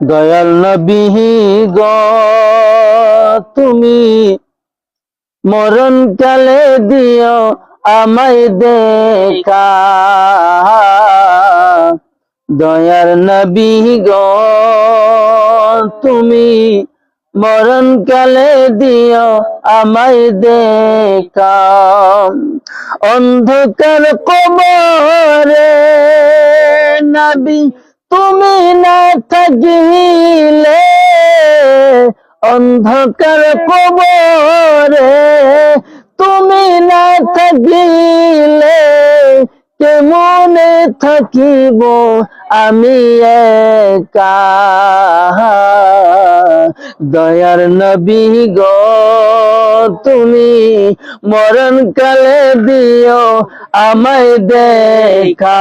দয়াল নবী গ, তুমি মরণ কালে দিও আমায় দেখা। দয়ার নবী গ, তুমি মরণ কালে দিও আমায় দেখা। অন্ধকার কবরে নবী তুমি না থাকিলে অন্ধকার কবরে, তুমি না থাকিলে কেমনে থাকিব? আমি একা। দয়ার নবী গো, তুমি মরণ কালে দিও আমায় দেখা।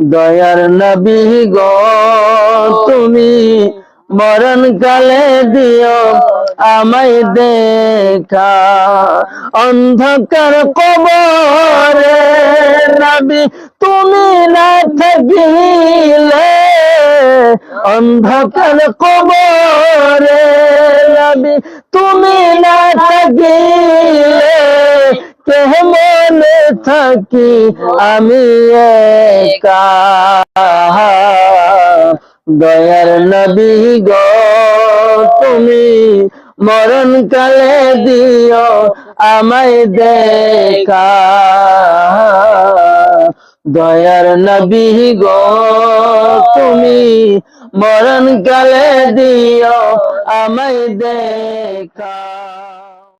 দয়ার নবী গো, তুমি মরণ কালে দিও আমায় দেখা। অন্ধকার কবরে নবী, তুমি না থাকিলে। অন্ধকার কবরে নবী, তুমি না থাকিলে। কেমনে থাকি, আমি একা। দয়ার নবী গো, তুমি মরণ কালে দিও আমায় দেখা। দয়ার নবী গো, তুমি মরণ কালে দিও আমায় দেখা।